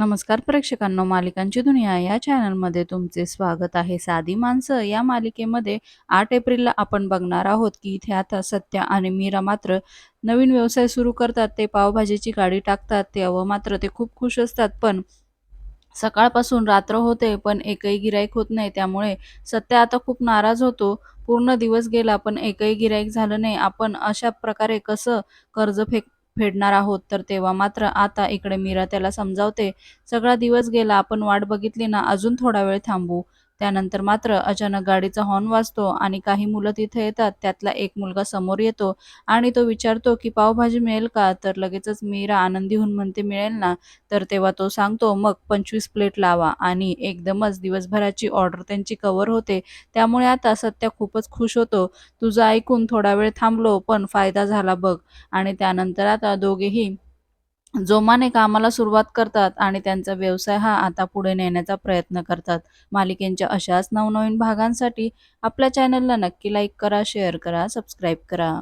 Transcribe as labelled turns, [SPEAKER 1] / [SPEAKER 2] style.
[SPEAKER 1] नमस्कार प्रेक्षकांनो मालिकांची दुनिया या चॅनलमध्ये तुमचे स्वागत आहे. साधी माणसं या मालिकेमध्ये आठ एप्रिलला आपण बघणार आहोत की इथे आता सत्या आणि मीरा मात्र नवीन व्यवसाय सुरू करतात. ते पावभाजीची गाडी टाकतात. तेव्हा मात्र ते खूप खुश असतात. पण सकाळपासून रात्र होते पण एकही गिराईक होत नाही. त्यामुळे सत्या आता खूप नाराज होतो. पूर्ण दिवस गेला पण एकही गिराईक झालं नाही. आपण अशा प्रकारे कसं कर्ज फेक फेडणार आहोत. तर तेव्हा मात्र आता इकडे मीरा त्याला समजावते सगळा दिवस गेला आपण वाट बघितली ना अजून थोडा वेळ थांबू. त्यानंतर मात्र अचानक गाडीचा हॉर्न वाजतो आणि काही मुलं तिथे येतात. त्यातला एक मुलगा समोर येतो आणि तो विचारतो की पावभाजी मिळेल का? तर लगेचच मीरा आनंदी होऊन म्हणते मिळेल ना. तर तेव्हा तो सांगतो मग पंचवीस प्लेट लावा. आणि एकदमच दिवसभराची ऑर्डर त्यांची कव्हर होते. त्यामुळे आता सत्या खूपच खुश होतो. तुझं ऐकून थोडा वेळ थांबलो पण फायदा झाला बघ. आणि त्यानंतर आता दोघेही जोमाने कामाला सुरुवात करतात आणि त्यांचा व्यवसाय हा आता पुढे नेण्याचा प्रयत्न करतात. मालिकेंच्या अशाच नवनवीन भागांसाठी आपल्या चॅनलला नक्की लाईक करा शेअर करा सबस्क्राईब करा.